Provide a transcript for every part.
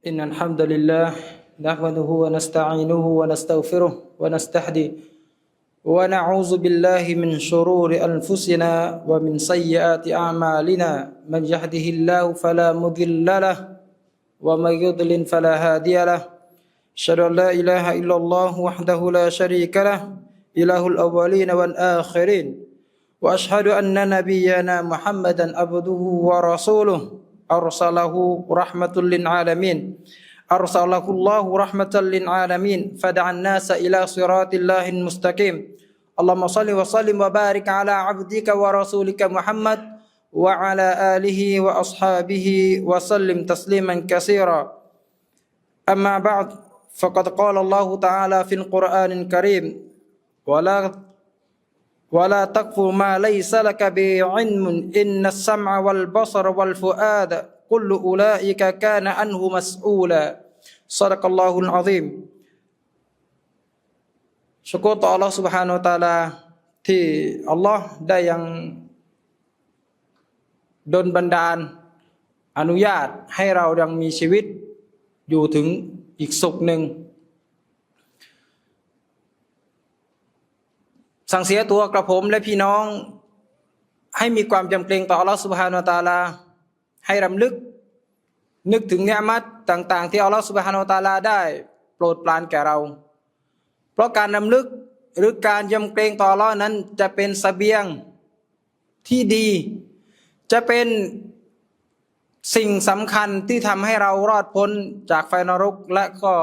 إن الحمد لله نحمده ونستعينه ونستغفره ونستهديه ونعوذ بالله من شرور أنفسنا ومن سيئات أعمالنا. من يهده الله فلا مضل له ومن يضلل فلا هادي له. أشهد أن لا إله إلا الله وحده لا شريك له. إله الأولين والآخرين. وأشهد أن نبينا محمدا عبده ورسوله. أرسله رحمة للعالمين. أرسله الله رحمة للعالمين. فدعا الناس إلى صراط الله المستقيم. اللهم صل وسلم وبارك على عبدك ورسولك محمد وعلى آله وأصحابه وسلم تسليما كثيرا. أما بعد فقد قال الله تعالى في القرآن الكريم ولا ولا تقف ما ليس لك به علم إن السمع والبصر والفؤاد كل أولئك كان عنه مسؤولا صدق الله العظيم ชกรต่อ Allah سبحانه และ تعالى ที่อัลลอฮ์ได้ยังดลบันดาล อนุญาตให้เรายังมีชีวิตอยู่ถึงอีกสุขหนึ่ง สั่งเสียตัวกระผมและพี่น้อง ให้มีความจำเกรงต่ออัลลอฮฺสุบฮานาตาลา ให้รำลึก นึกถึงเนื้อมัดต่าง ๆ ที่อัลลอฮฺสุบฮานาตาลาได้โปรดปรานแก่เรา เพราะการรำลึกหรือการยำเกรงต่ออัลลอฮ์นั้นจะเป็นสเสบียงที่ดี จะเป็นสิ่งสำคัญที่ทำให้เรารอดพ้นจากไฟนรก และก็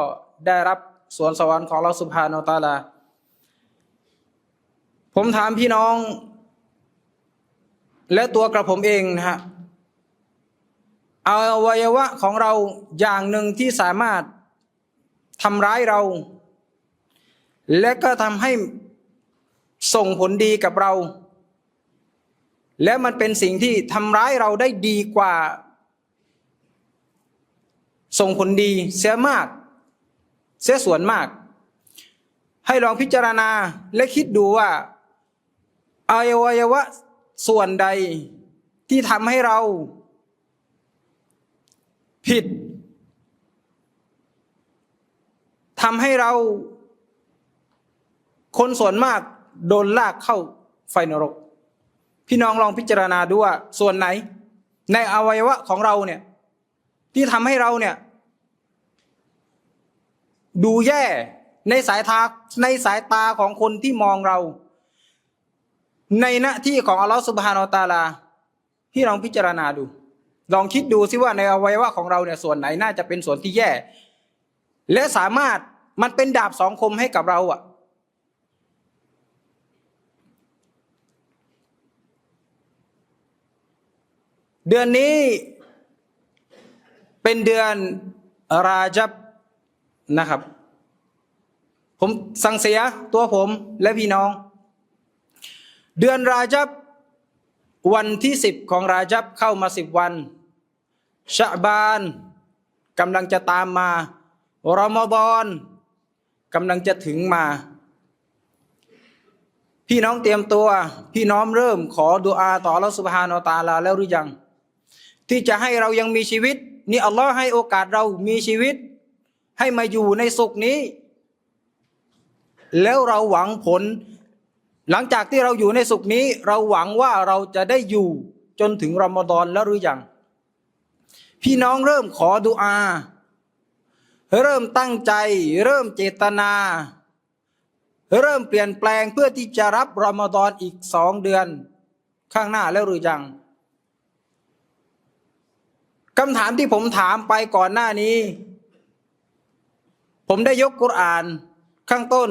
ได้รับสวนสวรรค์ของอัลลอฮฺสุบฮานาตาลา ผมถามพี่น้อง และตัวกระผมเองนะฮะอวัยวะของเราอย่างหนึ่งที่สามารถทำร้ายเรา และก็ทำให้ส่งผลดีกับเรา และมันเป็นสิ่งที่ทำร้ายเราได้ดีกว่า ส่งผลดีเสียมาก เสียส่วนมาก ให้ลองพิจารณาและคิดดูว่า อวัยวะส่วนใดที่ทำให้เรา ผิดทำให้เรา คนส่วนมากโดนลากเข้าไฟนรก พี่น้องลองพิจารณาดูว่าส่วนไหน ในอวัยวะของเราเนี่ย ที่ทำให้เราเนี่ย ดูแย่ในสายตาในสายตาของคนที่มองเรา ในหน้าที่ของอัลลอฮฺสุบฮานาอัลตาลาพี่ลองพิจารณาดู ลองคิดดูซิว่าในอวัยวะของเราเนี่ยส่วนไหนน่าจะเป็นส่วนที่แย่ และสามารถมันเป็นดาบสองคมให้กับเราอะเดือนนี้เป็นเดือนราจับนะครับ ผมสั่งเสียตัวผมและพี่น้อง เดือนราจับวันที่สิบของราจับเข้ามาสิบวันชะบานกำลังจะตามมารอมฎอนกำลังจะถึงมา พี่น้องเตรียมตัว พี่น้องเริ่มขอดุอาต่อรัสุบฮานอตาลาแล้วหรือยัง ที่จะให้เรายังมีชีวิต นี่อัลลอฮ์ให้โอกาสเรามีชีวิต ให้มาอยู่ในสุขนี้ แล้วเราหวังผล หลังจากที่เราอยู่ในสุขนี้ เราหวังว่าเราจะได้อยู่จนถึงรอมฎอนแล้วหรือยัง พี่น้องเริ่มขอดุอา เริ่มตั้งใจ เริ่มเจตนา เริ่มเปลี่ยนแปลงเพื่อที่จะรับรอมฎอนอีกสองเดือนข้างหน้าแล้วหรือยังคำถามที่ผมถามไปก่อนหน้านี้ ผมได้ยกกุรอานข้างต้น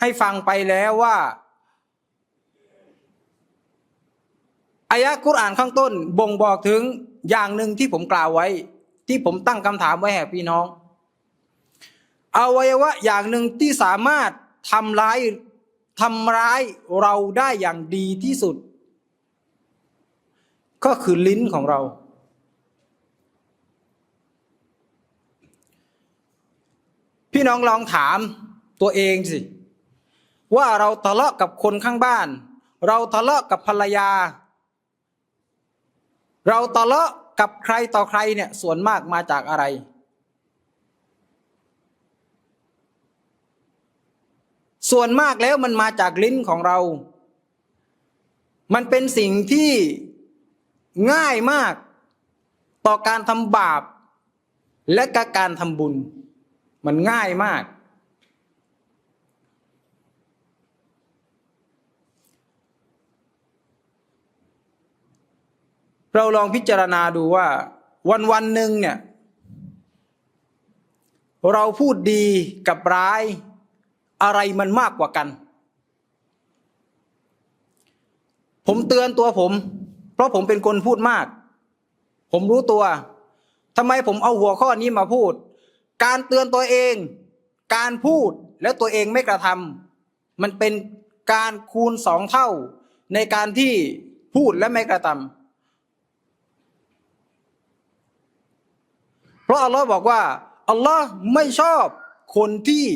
ให้ฟังไปแล้วว่า อายะกุรอานข้างต้น บ่งบอกถึงอย่างหนึ่งที่ผมกล่าวไว้ ที่ผมตั้งคำถามไว้แห่พี่น้องอวัยวะอย่างหนึ่งที่สามารถทำร้ายทำร้ายเราได้อย่างดีที่สุด ก็คือลิ้นของเรา พี่น้องลองถามตัวเองสิ ว่าเราทะเลาะกับคนข้างบ้าน เราทะเลาะกับภรรยา เราตะเลาะกับใครต่อใครเนี่ยส่วนมากมาจากอะไร ส่วนมากแล้วมันมาจากลิ้นของเรา มันเป็นสิ่งที่ง่ายมากต่อการทำบาป และกการทำบุญ มันง่ายมาก เราลองพิจารณาดูว่า วันวันหนึ่งเนี่ย เราพูดดีกับร้ายอะไรมันมากกว่ากัน ผมเตือนตัวผม เพราะผมเป็นคนพูดมาก ผมรู้ตัวทำไมผมเอาหัวข้อนี้มาพูด การเตือนตัวเอง การพูดแล้วตัวเองไม่กระทำมันเป็นการคูณสองเท่า ในการที่พูดและไม่กระทำเพ ราะอัลลอฮ์บอกว่าอัลลอฮ์ไม่ชอบคนที่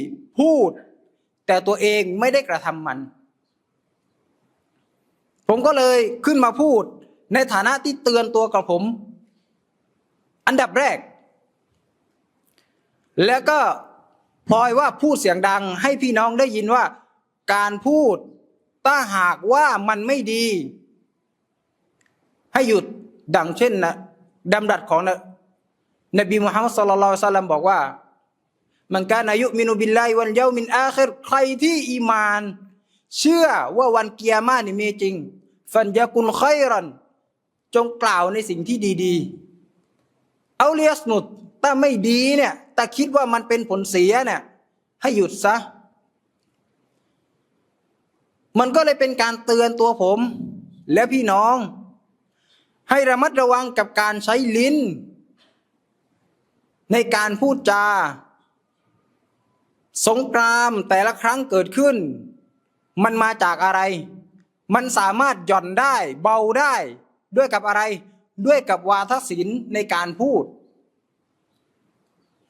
พูด แต่ตัวเองไม่ได้กระทำมัน ผมก็เลยขึ้นมาพูดในฐานะที่เตือนตัวกับผม อันดับแรก แล้วก็พลอยว่าพูดเสียงดังให้พี่น้องได้ยินว่า การพูดถ้าหากว่ามันไม่ดี ให้หยุดดังเช่นนะดำรัสของนะ นบีมุฮัมมัดสุลลัลสัลลัมบอกว่า มันการอายุมินุบิลไลวันเยามินอาคิรใครที่อีมาน เชื่อว่าวันเกียร์มานี่มีจริง ฟันยากุลไครัน จงกล่าวในสิ่งที่ดีๆ เอาเลียสนุดถ้าไม่ดีเนี่ยแต่คิดว่ามันเป็นผลเสียเนี่ยให้หยุดซะ มันก็เลยเป็นการเตือนตัวผม และพี่น้อง ให้ระมัดระวังกับการใช้ลิ้น ในการพูดจา สงครามแต่ละครั้งเกิดขึ้น มันมาจากอะไร มันสามารถหย่อนได้เบาได้ด้วยกับอะไร ด้วยกับวาทศิลป์ในการพูด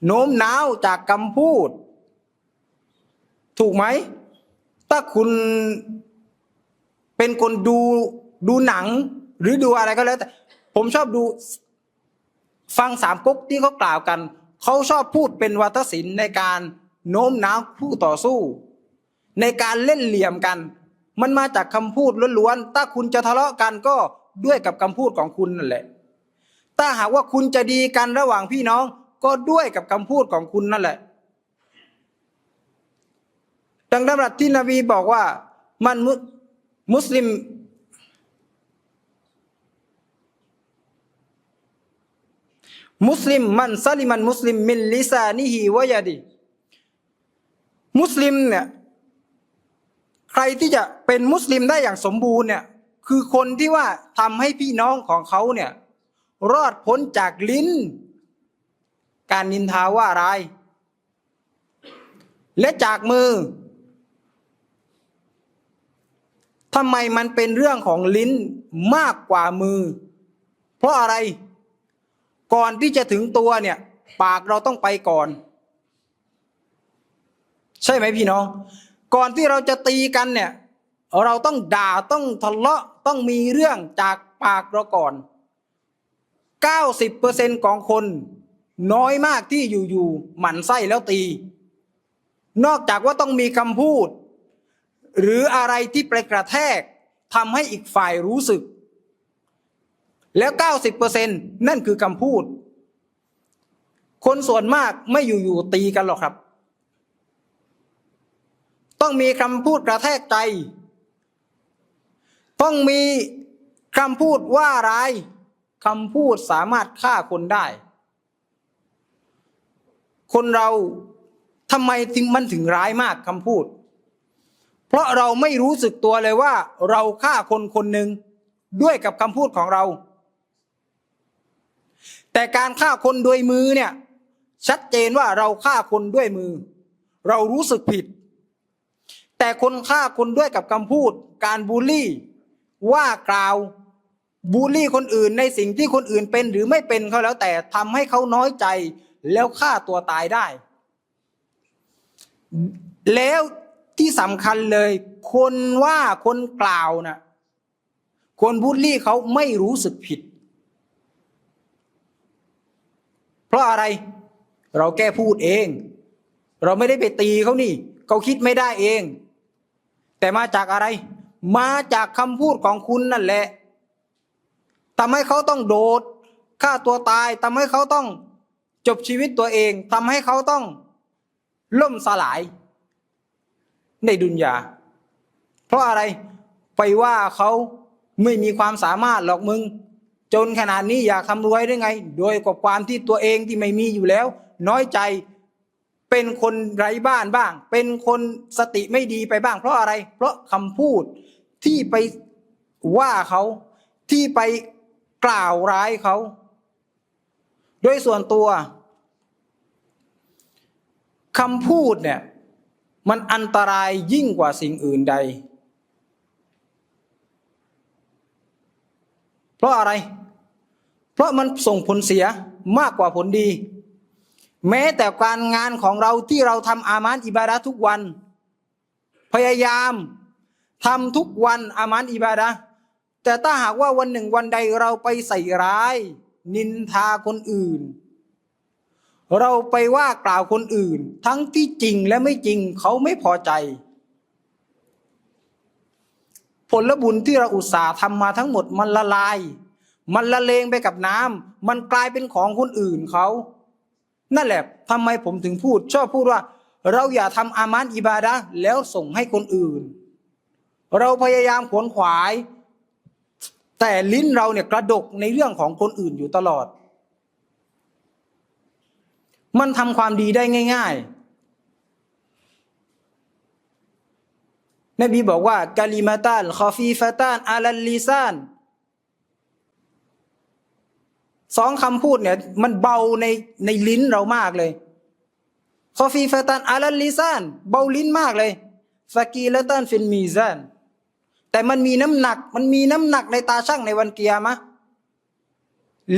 โน้มน้าวจากคำพูด ถูกไหม ถ้าคุณเป็นคนดูดูหนัง หรือดูอะไรก็แล้วแต่ ผมชอบดู ฟังสามก๊กที่เขากล่าวกัน เขาชอบพูดเป็นวัฒศิลป์ในการโน้มน้าวผู้ต่อสู้ ในการเล่นเหลี่ยมกัน มันมาจากคำพูดล้วนๆถ้าคุณจะทะเลาะกันก็ด้วยกับคำพูดของคุณนั่นแหละ ถ้าหากว่าคุณจะดีกันระหว่างพี่น้องก็ด้วยกับคำพูดของคุณนั่นแหละดังดำรัสที่นบีบอกว่ามันมุมุสลิม มุสลิมมันซาลิมันมุสลิมมินลิซานิฮีวะยาดีมุสลิมเนี่ยใครที่จะเป็นมุสลิมได้อย่างสมบูรณ์เนี่ยคือคนที่ว่าทำให้พี่น้องของเขาเนี่ยรอดพ้นจากลิ้น การนินทาว่าร้าย และจากมือทำไมมันเป็นเรื่องของลิ้นมากกว่ามือ เพราะอะไร ก่อนที่จะถึงตัวเนี่ย ปากเราต้องไปก่อน ใช่ไหมพี่น้อง ก่อนที่เราจะตีกันเนี่ย เราต้องด่าต้องทะเลาะต้องมีเรื่องจากปากเราก่อน 90%ของคนน้อยมากที่อยู่ๆหมั่นไส้แล้วตี นอกจากว่าต้องมีคำพูด หรืออะไรที่ไปกระแทกทำให้อีกฝ่ายรู้สึก แล้ว 90%นั่นคือคำพูด คนส่วนมากไม่อยู่ๆตีกันหรอกครับ ต้องมีคำพูดกระแทกใจ ต้องมีคำพูดว่าร้ายคำพูดสามารถฆ่าคนได้ คนเราทำไมถึงมันถึงร้ายมากคำพูด เพราะเราไม่รู้สึกตัวเลยว่า เราฆ่าคนคนหนึ่งด้วยกับคำพูดของเรา แต่การฆ่าคนด้วยมือเนี่ยชัดเจนว่าเราฆ่าคนด้วยมือ เรารู้สึกผิด แต่คนฆ่าคนด้วยกับคำพูด การบูลลี่ ว่ากล่าวบูลลี่คนอื่นในสิ่งที่คนอื่นเป็นหรือไม่เป็นเขาแล้วแต่ทำให้เขาน้อยใจแล้วฆ่าตัวตายได้ แล้วที่สำคัญเลย คนว่าคนกล่าวนะคนบูลลี่เขาไม่รู้สึกผิด เพ ราะอะไรเราแก้พูดเอง เราไม่ได้ไปตีเขานี่เขาคิดไม่ได้เอง แต่มาจากอะไร มาจากคำพูดของคุณนั่นแหละทำให้เขาต้องโดดฆ่าตัวตายทำให้เขาต้องจบชีวิตตัวเองทำให้เขาต้องล่มสลาย ในดุนยา เพราะอะไรไปว่าเขาไม่มีความสามารถหรอกมึง จนขนาดนี้อยากทำรวยได้ไง โดยกับความที่ตัวเองที่ไม่มีอยู่แล้ว น้อยใจเป็นคนไร้บ้านบ้าง เป็นคนสติไม่ดีไปบ้าง เพราะอะไร เพราะคำพูดที่ไปว่าเขาที่ไปกล่าวร้ายเขาโดยส่วนตัวคำพูดเนี่ยมันอันตรายยิ่งกว่าสิ่งอื่นใด เพราะอะไร เพราะมันส่งผลเสียมากกว่าผลดี แม้แต่การงานของเราที่เราทำอามานอิบาดะทุกวัน พยายามทำทุกวันอามานอิบาดะแต่ถ้าหากว่าวันหนึ่งวันใดเราไปใส่ร้าย นินทาคนอื่น เราไปว่ากล่าวคนอื่น ทั้งที่จริงและไม่จริงเขาไม่พอใจ ผลบุญที่เราอุตส่าห์ทำมาทั้งหมดมันละลาย มันละเลงไปกับน้ำมันกลายเป็นของคนอื่นเขานั่นแหละทำไมผมถึงพูด ชอบพูดว่า เราอย่าทำอามานอิบาดะแล้วส่งให้คนอื่น เราพยายามขวนขวาย แต่ลิ้นเราเนี่ยกระดกในเรื่องของคนอื่นอยู่ตลอด มันทำความดีได้ง่าย ๆนบีบอกว่ากาลิมาตันคอฟีฟาตันอาลัลลิซาน สองคำพูดเนี่ย มันเบาในในลิ้นเรามากเลยคอฟีฟตันอาลัลลิซานเบาลิ้นมากเลยฟากีละตันฟินมีซานแต่มันมีน้ำหนัก มันมีน้ำหนักในตาช่างในวันเกียร์มะ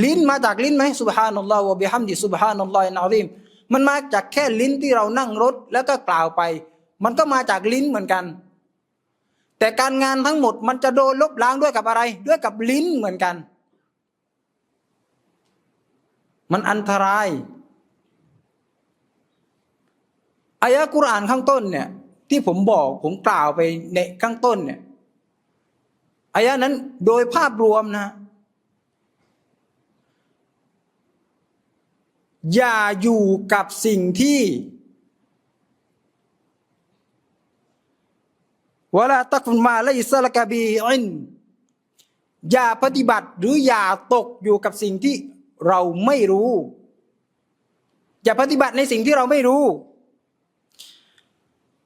ลิ้นมาจากลิ้นไหมสุบฮานัลลอฮ์วะบิฮัมดิสุบฮานัลลอฮ์อัลอีมมันมาจากแค่ลิ้นที่เรานั่งรถแล้วก็กล่าวไป มันก็มาจากลิ้นเหมือนกัน แต่การงานทั้งหมดมันจะโดนลบล้างด้วยกับอะไร ด้วยกับลิ้นเหมือนกัน มันอันตรายอายะกุรอานข้างต้นเนี่ย ที่ผมบอกผมกล่าวไปในข้างต้นเนี่ยอายะนั้นโดยภาพรวมนะ อย่าอยู่กับสิ่งที่วลาตักฟุนมาและอิสลกบีอินอย่าปฏิบัติหรืออย่าตกอยู่กับสิ่งที่ เราไม่รู้ อย่าปฏิบัติในสิ่งที่เราไม่รู้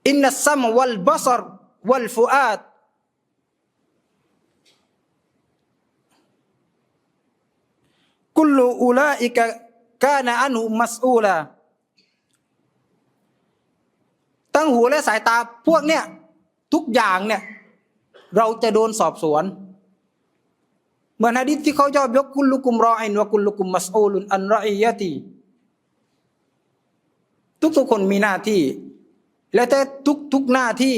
อินนัสซัมวัลบัสรวัลฟุอาดกุลอูลาอิกะกานะอันหุมัสอูลาตั้งหูและสายตาพวกเนี้ยทุกอย่างเนี่ย เราจะโดนสอบสวน เหมือนฮะดิษที่เขาชอบยกกุลุกุมรออินวะกุลุกุมมัสอูลุนอันรอยะตีทุกๆคนมีหน้าที่ แล้วแต่ทุกๆหน้าที่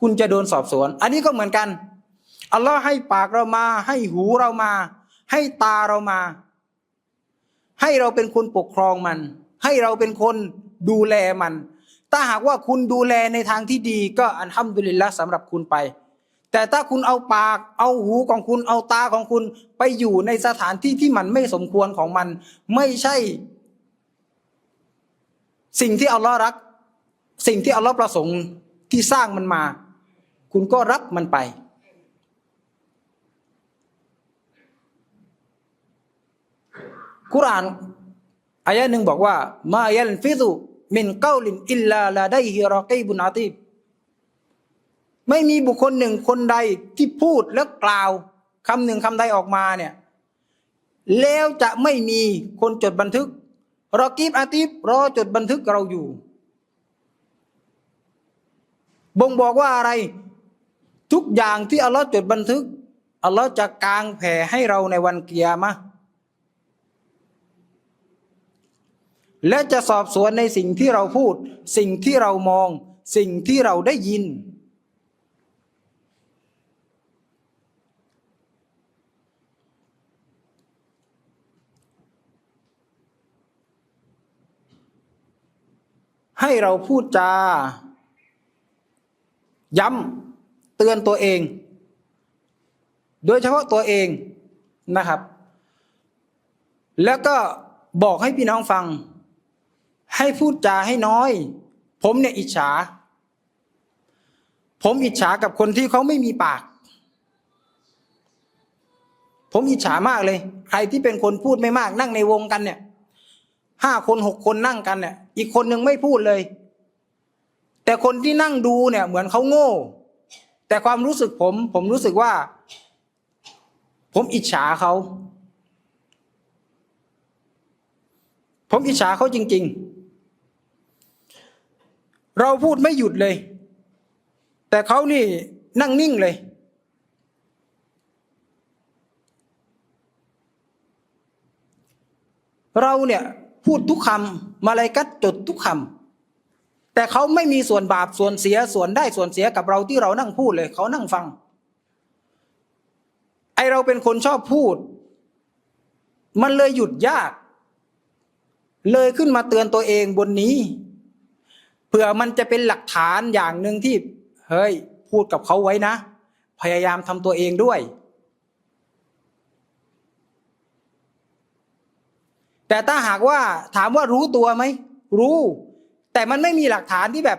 คุณจะโดนสอบสวน อันนี้ก็เหมือนกันอัลลอฮ์ให้ปากเรามา ให้หูเรามา ให้ตาเรามา ให้เราเป็นคนปกครองมัน ให้เราเป็นคนดูแลมัน ถ้าหากว่าคุณดูแลในทางที่ดี ก็อันฮัมดุลิลละสำหรับคุณไป แต่ถ้าคุณเอาปาก เอาหูของคุณ เอาตาของคุณไปอยู่ในสถานที่ที่มันไม่สมควรของมัน ไม่ใช่ สิ่งที่อัลลอฮ์รัก สิ่งที่อัลลอฮ์ประสงค์ที่สร้างมันมา คุณก็รับมันไป กุรานอายะหนึ่งบอกว่า มายัลฟิซุมินเกาลินอิลลาลาไดฮิรอกีบุนอาตีบ ไม่มีบุคคลหนึ่งคนใดที่พูดและกล่าวคำหนึ่งคำใดออกมาเนี่ยแล้วจะไม่มีคนจดบันทึกรอกีบอาตีบรอจดบันทึกเราอยู่ บ่งบอกว่าอะไร ทุกอย่างที่อัลลอฮ์จดบันทึกอัลลอฮ์จะกางแผ่ให้เราในวันเกียร์มะและจะสอบสวนในสิ่งที่เราพูด สิ่งที่เรามอง สิ่งที่เราได้ยิน ให้เราพูดจา ย้ำเตือนตัวเอง โดยเฉพาะตัวเองนะครับ แล้วก็บอกให้พี่น้องฟัง ให้พูดจาให้น้อย ผมเนี่ยอิจฉา ผมอิจฉากับคนที่เขาไม่มีปาก ผมอิจฉามากเลย ใครที่เป็นคนพูดไม่มากนั่งในวงกันเนี่ย ห้าคนหกคนนั่งกันเนี่ย อีกคนหนึ่งไม่พูดเลย แต่คนที่นั่งดูเนี่ย เหมือนเขาโง่ แต่ความรู้สึกผม ผมรู้สึกว่า ผมอิจฉาเขาผมอิจฉาเขาจริง ๆ เราพูดไม่หยุดเลย แต่เขานี่นั่งนิ่งเลย เราเนี่ย พูดทุกคำมาลายกัดจดทุกคำแต่เขาไม่มีส่วนบาปส่วนเสียส่วนได้ส่วนเสียกับเราที่เรานั่งพูดเลย เขานั่งฟัง ไอเราเป็นคนชอบพูด มันเลยหยุดยาก เลยขึ้นมาเตือนตัวเองบนนี้เผื่อมันจะเป็นหลักฐานอย่างหนึ่งที่ เฮ้ย พูดกับเขาไว้นะ พยายามทำตัวเองด้วย แต่ถ้าหากว่าถามว่ารู้ตัวไหม รู้ แต่มันไม่มีหลักฐานที่แบบ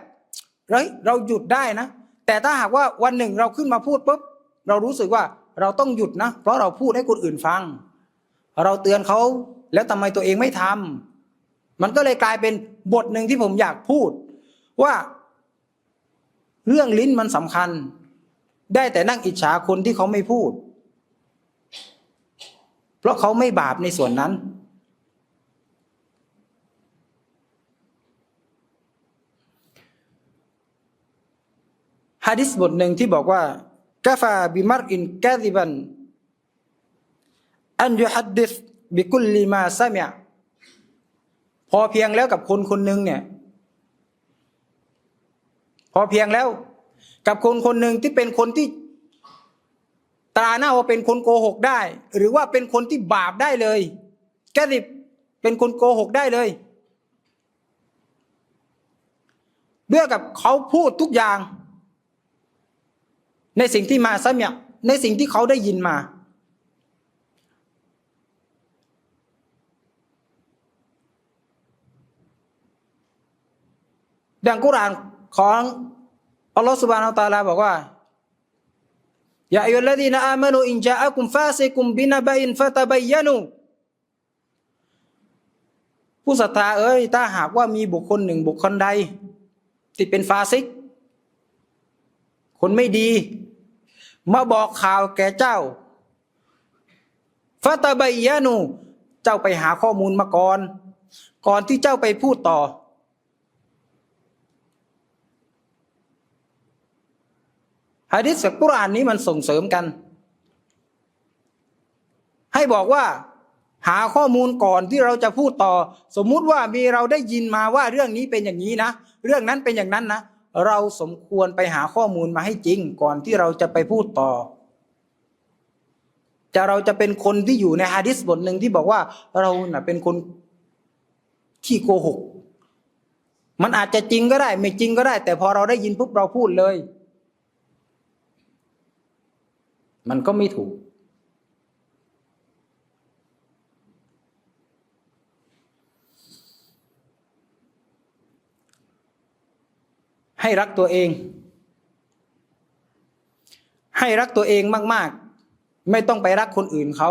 เฮ้ยเราหยุดได้นะ แต่ถ้าหากว่าวันหนึ่งเราขึ้นมาพูดปุ๊บเรารู้สึกว่าเราต้องหยุดนะ เพราะเราพูดให้คนอื่นฟัง เราเตือนเขาแล้วทำไมตัวเองไม่ทำมันก็เลยกลายเป็นบทหนึ่งที่ผมอยากพูด ว่าเรื่องลิ้นมันสำคัญ ได้แต่นั่งอิจฉาคนที่เขาไม่พูด เพราะเขาไม่บาปในส่วนนั้น ฮะดิษบทหนึ่งที่บอกว่ากาฟาบิมารอินกาดิบันอันยุฮัดดิษบิคุลลิมาซามีพอเพียงแล้วกับคนคนหนึ่งเนี่ย พอเพียงแล้ว กับคนคนหนึ่งที่เป็นคนที่ตราหน้าว่าเป็นคนโกหกได้ หรือว่าเป็นคนที่บาปได้เลยแกดิบเป็นคนโกหกได้เลยเบื่อกับเขาพูดทุกอย่าง ในสิ่งที่มาซะเนี่ยในสิ่งที่เขาได้ยินมา ดังกุรานของอัลลอฮฺสุบานอัลตาลาบอกว่ายาอัยลลดีนอามานูอินจาอักุมฟาซิกุมบินาบัยนฟะตะบัยยานูผู้ศรัทธาเอ้ยถ้าหากว่ามีบุคคลหนึ่งบุคคลใดที่เป็นฟาซิก คนไม่ดี มาบอกข่าวแก่เจ้าฟาตาบยยานู เจ้าไปหาข้อมูลมาก่อน ก่อนที่เจ้าไปพูดต่อ ฮะดิษกับกุรอานนี้มันส่งเสริมกัน ให้บอกว่า หาข้อมูลก่อนที่เราจะพูดต่อ สมมุติว่ามีเราได้ยินมาว่าเรื่องนี้เป็นอย่างนี้นะ เรื่องนั้นเป็นอย่างนั้นนะ เราสมควรไปหาข้อมูลมาให้จริง ก่อนที่เราจะไปพูดต่อ จะเราจะเป็นคนที่อยู่ในฮะดิษบทหนึ่งที่บอกว่าเราน่ะเป็นคนขี้โกหก มันอาจจะจริงก็ได้ ไม่จริงก็ได้ แต่พอเราได้ยินปุ๊บเราพูดเลย มันก็ไม่ถูก ให้รักตัวเอง ให้รักตัวเองมาก ๆ ไม่ต้องไปรักคนอื่นเขา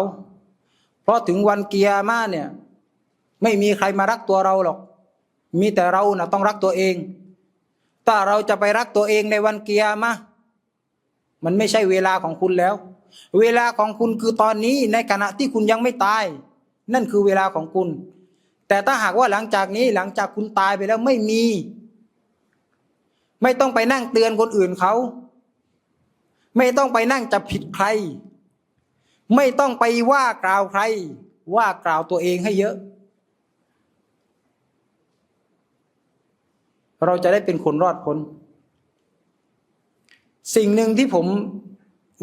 เพราะถึงวันเกียร์มาเนี่ย ไม่มีใครมารักตัวเราหรอก มีแต่เรานะ่ะต้องรักตัวเอง ถ้าเราจะไปรักตัวเองในวันเกียร์มามันไม่ใช่เวลาของคุณแล้ว เวลาของคุณคือตอนนี้ในขณะที่คุณยังไม่ตาย นั่นคือเวลาของคุณ แต่ถ้าหากว่าหลังจากนี้หลังจากคุณตายไปแล้วไม่มี ไม่ต้องไปนั่งเตือนคนอื่นเขา ไม่ต้องไปนั่งจับผิดใคร ไม่ต้องไปว่ากล่าวใคร ว่ากล่าวตัวเองให้เยอะ เราจะได้เป็นคนรอดพ้น สิ่งหนึ่งที่ผม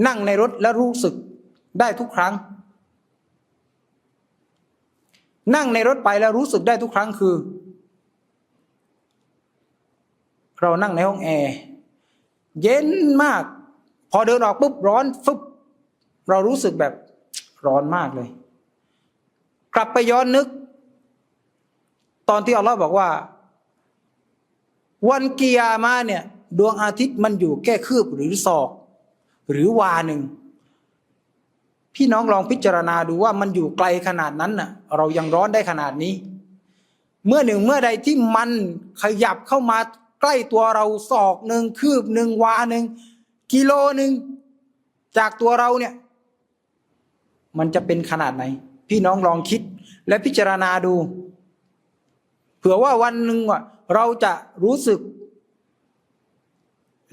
นั่งในรถและรู้สึกได้ทุกครั้ง นั่งในรถไปแล้วรู้สึกได้ทุกครั้งคือ เรานั่งในห้องแอร์เย็นมาก พอเดินออกปุ๊บร้อนฟึบเรารู้สึกแบบร้อนมากเลย กลับไปย้อนนึก ตอนที่อัลลอฮ์บอกว่า วันกิยามาเนี่ย ดวงอาทิตย์มันอยู่แค่คืบหรือศอก หรือวาหนึ่งพี่น้องลองพิจารณาดูว่ามันอยู่ไกลขนาดนั้นน่ะ เรายังร้อนได้ขนาดนี้ เมื่อหนึ่งเมื่อใดที่มันขยับเข้ามา ใกล้ตัวเราศอกหนึ่งคืบหนึ่งวาหนึ่งกิโลหนึ่งจากตัวเราเนี่ย มันจะเป็นขนาดไหน พี่น้องลองคิดและพิจารณาดู เผื่อว่าวันหนึ่งอะเราจะรู้สึก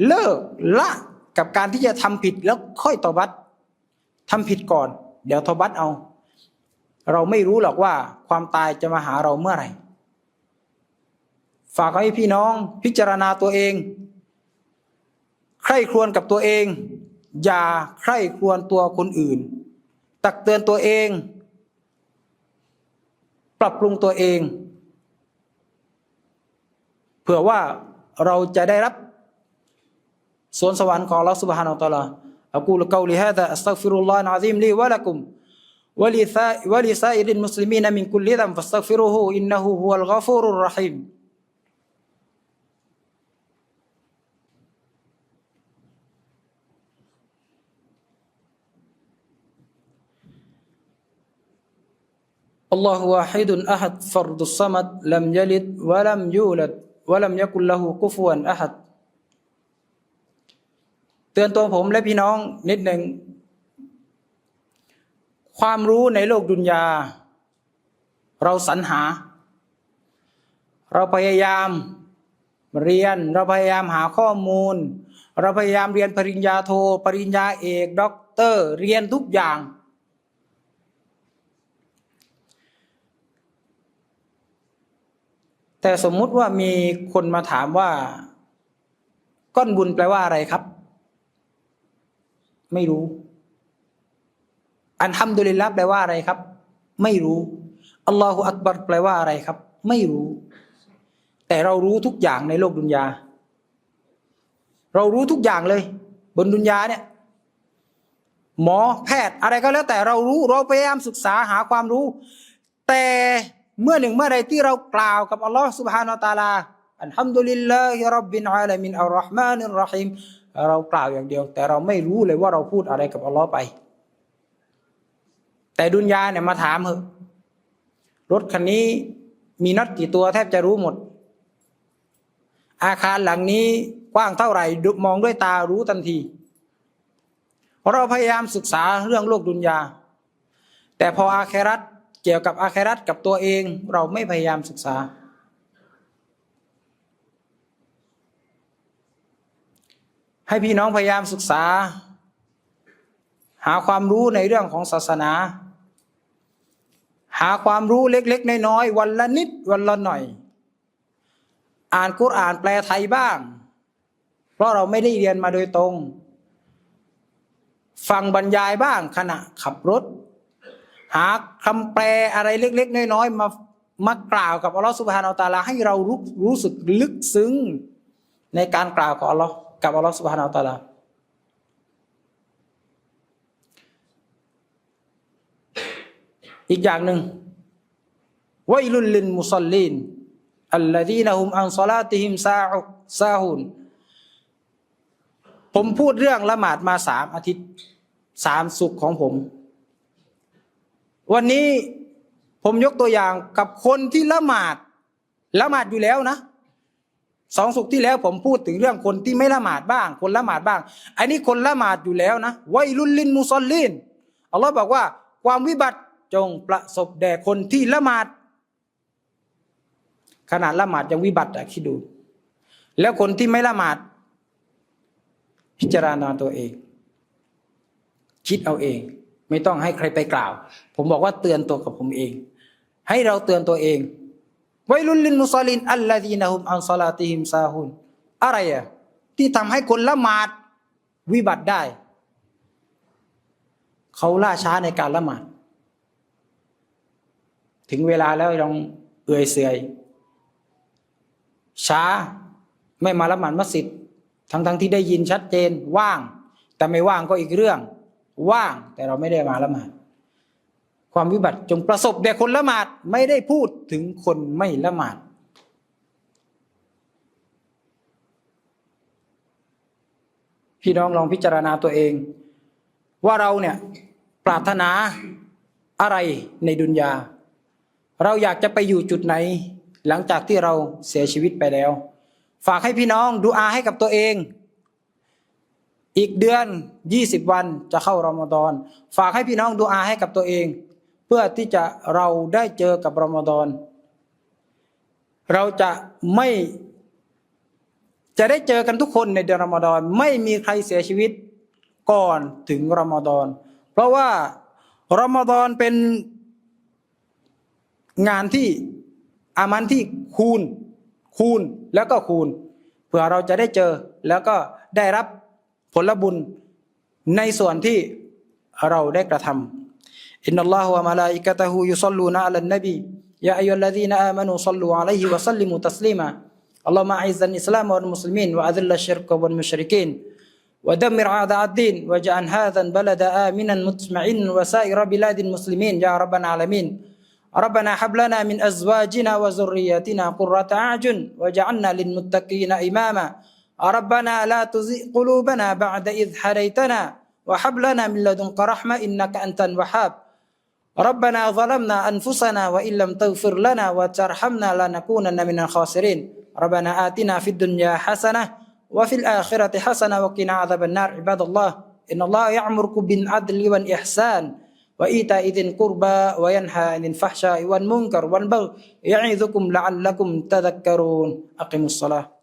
เลิกละกับการที่จะทำผิดแล้วค่อยตอบัตทำผิดก่อน เดี๋ยวตบัตเอา เราไม่รู้หรอกว่าความตายจะมาหาเราเมื่อไหร่ ฝากให้พี่น้องพิจารณาตัวเอง ใคร่ครวญกับตัวเอง อย่าใคร่ครวญตัวคนอื่น ตักเตือนตัวเอง ปรับปรุงตัวเอง เผื่อว่าเราจะได้รับสวนสวรรค์ของเราสุบฮานาอัลตะลาอักูลกาลิฮะดะอัสตัฟิรุลลอฮ์อะซีมลีวะละกุมวะลิซาวะลิซาอิริลมุสลิมีนมินกุลลิซัมฟัสตัฆฟิรุฮูอินนะฮูฮุวัลกอฟูรุรเราะฮีม الله واحد أحد فرد الصمد لم يلد ولم يولد ولم يكن له كفوا أحد เตือนตัวผมและพี่น้องนิดหนึ่ง ความรู้ในโลกดุนยา เราสรรหา เราพยายามเรียน เราพยายามหาข้อมูล เราพยายามเรียนปริญญาโท ปริญญาเอกด็อกเตอร์ เรียนทุกอย่าง แต่สมมุติว่ามีคนมาถามว่า ก้อนบุญแปลว่าอะไรครับ ไม่รู้ อันทำดุลิลละแปลว่าอะไรครับ ไม่รู้อัลลอฮฺอักบัรแปลว่าอะไรครับ ไม่รู้ แต่เรารู้ทุกอย่างในโลกดุนยา เรารู้ทุกอย่างเลย บนดุนยาเนี่ย หมอแพทย์อะไรก็แล้ว แต่เรารู้เราพยายามศึกษาหาความรู้ แต่ เมื่อหนึ่งเมื่อใดที่เรากล่าวกับอัลลอฮ์ سبحانه และ تعالى อัลฮัมดุลิลลาฮิรับบินอาลามินอัลรอฮ์มานิรเราะฮีมเรากล่าวอย่างเดียว แต่เราไม่รู้เลยว่าเราพูดอะไรกับอัลลอฮ์ไป แต่ดุนยาเนี่ยมาถามเหอะรถคันนี้มีน็อตกี่ตัวแทบจะรู้หมด อาคารหลังนี้กว้างเท่าไหร่ดูมองด้วยตารู้ทันที เราพยายามศึกษาเรื่องโลกดุนยา แต่พออาเครัต เกี่ยวกับอาครัตกับตัวเองเราไม่พยายามศึกษา ให้พี่น้องพยายามศึกษา หาความรู้ในเรื่องของศาสนา หาความรู้เล็กๆน้อยๆวันละนิดวันละหน่อย อ่านกุรอ่านแปลไทยบ้าง เพราะเราไม่ได้เรียนมาโดยตรง ฟังบรรยายบ้างขณะขับรถ หาคำแปลอะไรเล็ก ๆ น้อยๆมามากล่าวกับอัลลอฮฺสุบฮานาอัลตะอาลาให้เรารู้รู้สึกลึกซึ้งในการกล่าวกับอัลลอฮ์กับอัลลอฮฺสุบฮานาอัลตะอาลาอีกอย่างหนึ่งวัยลุลลินมุซัลลินอัลลดีนฮุมอันซาลาติฮิมซาอุซาฮุนผมพูดเรื่องละหมาดมาสามอาทิตย์สามสุขของผม วันนี้ผมยกตัวอย่างกับคนที่ละหมาดละหมาดอยู่แล้วนะสองสุขที่แล้วผมพูดถึงเรื่องคนที่ไม่ละหมาดบ้าง คนละหมาดบ้าง อันนี้คนละหมาดอยู่แล้วนะวัยลุลลินมุซัลลินอัลลอฮ์บอกว่า ความวิบัติจงประสบแด่คนที่ละหมาด ขนาดละหมาดยังวิบัติอะคิดดู แล้วคนที่ไม่ละหมาด พิจารณาตัวเอง คิดเอาเอง ไม่ต้องให้ใครไปกล่าว ผมบอกว่าเตือนตัวกับผมเอง ให้เราเตือนตัวเองไวลุลลินมุซาลินอัลลอฮีนะฮุมอันซาลาติฮิมซาฮุนอะไรอะที่ทำให้คนละหมาดวิบัติได้ เขาล่าช้าในการละหมาด ถึงเวลาแล้วลองเอื่อยเสื่อยช้าไม่มาละหมาดมัสยิดทั้งทั้งที่ได้ยินชัดเจนว่าง แต่ไม่ว่างก็อีกเรื่อง ว่างแต่เราไม่ได้มาละหมาด ความวิบัติจงประสบแด่คนละหมาดไม่ได้พูดถึงคนไม่ละหมาด พี่น้องลองพิจารณาตัวเอง ว่าเราเนี่ยปรารถนาอะไรในดุนยา เราอยากจะไปอยู่จุดไหน หลังจากที่เราเสียชีวิตไปแล้ว ฝากให้พี่น้องดูอาให้กับตัวเอง อีกเดือน 20 วันจะเข้ารอมฎอน ฝากให้พี่น้องดูอาให้กับตัวเอง เพื่อที่จะเราได้เจอกับรอมฎอนเราจะไม่จะได้เจอกันทุกคนในเดือนรอมฎอนไม่มีใครเสียชีวิตก่อนถึงรอมฎอนเพราะว่ารอมฎอนเป็นงานที่อามันที่คูณคูณแล้วก็คูณ เพื่อเราจะได้เจอแล้วก็ได้รับ ผลบุญในส่วนที่เราได้กระทำอินนัลลอฮฺวะมะลาอิกะตะฮูยุศ็อลลูนะอะลันนบียาอัยยุลลซีนอามานูศ็อลลูอะลัยฮิวะซัลลิมุตัสลีมาอัลลอฮุมะอิซซันอิสลามวัลมุสลิมีนวะอะซิลลัชชิรกวัลมุชริกีน ودمر أعداء الدين واجعل هذا البلد آمنا مطمئنا وسائر بلاد المسلمين يا رب العالمين ربنا هب لنا من أزواجنا وذرياتنا قرة أعين واجعلنا للمتقين إماما ربنا لا تزغ قلوبنا بعد إذ هديتنا وهب لنا من لدنك رحمة إنك أنت الوهاب. ربنا ظلمنا أنفسنا وإن لم تغفر لنا وترحمنا لنكونن من الخاسرين. ربنا آتنا في الدنيا حسنة وفي الآخرة حسنة وقنا عذاب النار. عباد الله إن الله يأمركم بالعدل والإحسان وإيتاء ذي القربى وينهى عن الفحشاء والمنكر والبغي. يعظكم لعلكم تذكرون. أقيموا الصلاة.